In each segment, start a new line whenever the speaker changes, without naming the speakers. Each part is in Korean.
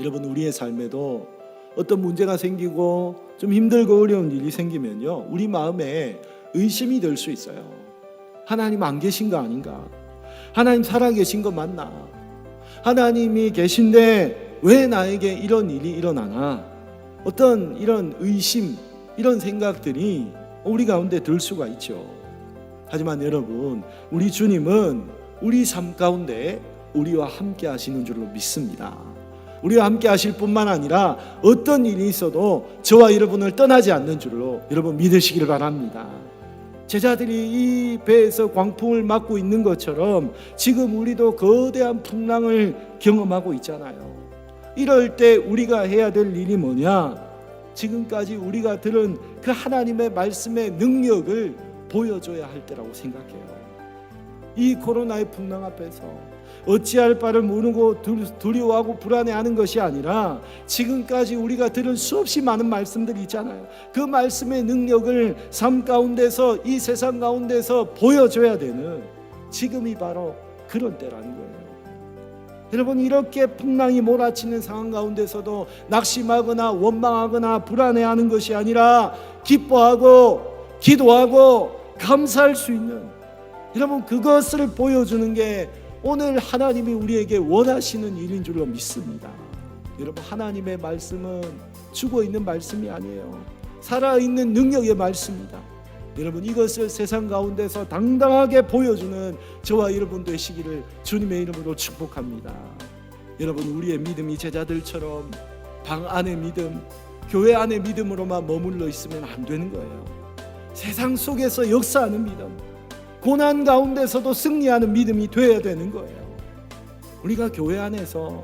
여러분 우리의 삶에도 어떤 문제가 생기고 좀 힘들고 어려운 일이 생기면요. 우리 마음에 의심이 들 수 있어요. 하나님 안 계신 거 아닌가? 하나님 살아 계신 거 맞나? 하나님이 계신데 왜 나에게 이런 일이 일어나나? 어떤 이런 의심, 이런 생각들이 우리 가운데 들 수가 있죠. 하지만 여러분, 우리 주님은 우리 삶 가운데 우리와 함께 하시는 줄로 믿습니다. 우리와 함께 하실 뿐만 아니라 어떤 일이 있어도 저와 여러분을 떠나지 않는 줄로 여러분 믿으시기를 바랍니다. 제자들이 이 배에서 광풍을 맞고 있는 것처럼 지금 우리도 거대한 풍랑을 경험하고 있잖아요. 이럴 때 우리가 해야 될 일이 뭐냐? 지금까지 우리가 들은 그 하나님의 말씀의 능력을 보여줘야 할 때라고 생각해요. 이 코로나의 풍랑 앞에서 어찌할 바를 모르고 두- 두려워하고 불안해하는 것이 아니라 지금까지 우리가 들은 수없이 많은 말씀들이 있잖아요. 그 말씀의 능력을 삶 가운데서 이 세상 가운데서 보여줘야 되는 지금이 바로 그런 때라는 거예요. 여러분 이렇게 풍랑이 몰아치는 상황 가운데서도 낙심하거나 원망하거나 불안해하는 것이 아니라 기뻐하고 기도하고 감사할 수 있는 여러분 그것을 보여주는 게 오늘 하나님이 우리에게 원하시는 일인 줄로 믿습니다. 여러분 하나님의 말씀은 죽어 있는 말씀이 아니에요. 살아 있는 능력의 말씀이다. 여러분 이것을 세상 가운데서 당당하게 보여주는 저와 여러분 되시기를 주님의 이름으로 축복합니다. 여러분 우리의 믿음이 제자들처럼 방 안의 믿음, 교회 안의 믿음으로만 머물러 있으면 안 되는 거예요. 세상 속에서 역사하는 믿음, 고난 가운데서도 승리하는 믿음이 되어야 되는 거예요. 우리가 교회 안에서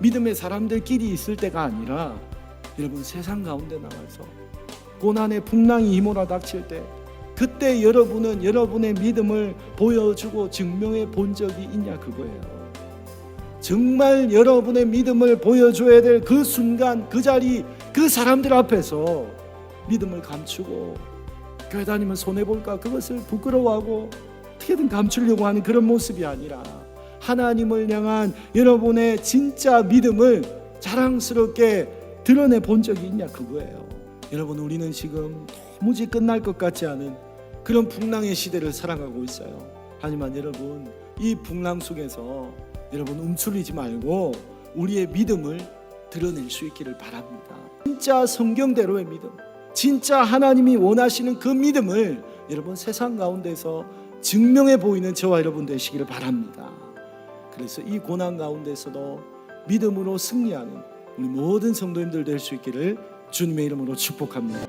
믿음의 사람들끼리 있을 때가 아니라 여러분 세상 가운데 나가서 고난의 풍랑이 휘몰아 닥칠 때 그때 여러분은 여러분의 믿음을 보여주고 증명해 본 적이 있냐 그거예요. 정말 여러분의 믿음을 보여줘야 될 그 순간 그 자리 그 사람들 앞에서 믿음을 감추고 교회 다니면 손해 볼까 그것을 부끄러워하고 어떻게든 감추려고 하는 그런 모습이 아니라 하나님을 향한 여러분의 진짜 믿음을 자랑스럽게 드러내 본 적이 있냐 그거예요. 여러분 우리는 지금 도무지 끝날 것 같지 않은 그런 풍랑의 시대를 살아가고 있어요. 하지만 여러분 이 풍랑 속에서 여러분 움츠리지 말고 우리의 믿음을 드러낼 수 있기를 바랍니다. 진짜 성경대로의 믿음, 진짜 하나님이 원하시는 그 믿음을 여러분 세상 가운데서 증명해 보이는 저와 여러분 되시기를 바랍니다. 그래서 이 고난 가운데서도 믿음으로 승리하는 우리 모든 성도님들 될 수 있기를 주님의 이름으로 축복합니다.